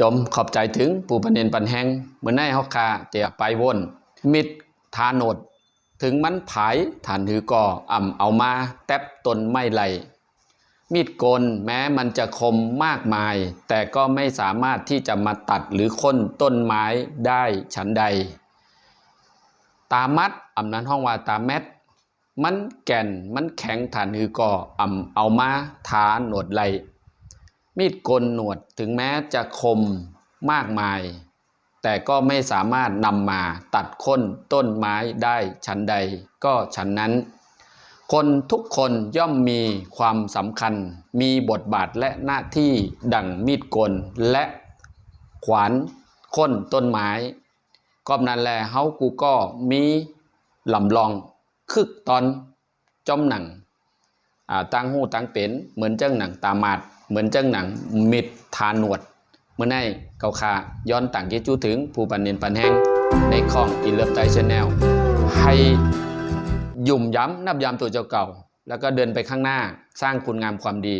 จมขอบใจถึงปู่ปเนนปันแหงเหมือนในเฮาคาเตียไปวน มิดทานด ถึงมันผายฐานหือก่ออ่ำเอามาแตบตนไม่ไหลมีดโกนแม้มันจะคมมากมาย แต่ก็ไม่สามารถที่จะมาตัดหรือค้นต้นไม้ได้ฉันใด ตามัดอำนั้นห้องว่าตาแมดมันแก่นมันแข็งฐานหือก่ออ่ำเอามาทาหนวดไหล มีดโกนหนวดถึงแม้จะคมมากมาย แต่ก็ไม่สามารถนำมาตัดค้นต้นไม้ได้ฉันใดก็ฉันนั้น คนทุกคนย่อมมีความสำคัญ มีบทบาทและหน้าที่ดังมีดกนและขวานค้นต้นไม้ก็นั้นแลเฮากูก็มีลำลอง คึกตอนจอมหนัง ตั้งหูตั้งเป็นเหมือนเจ้งหนังตามาดเหมือนเจ้งหนังมิดทาหนวดเมื่อในเกาคาย้อนต่างกิจู้ถึงผู้ปันเนนปันแห้งในของอินเลิฟไตชแนลให้ยุ่มย้ำนับย้ำตัวเจ้าเก่า แล้วก็เดินไปข้างหน้าสร้างคุณงามความดี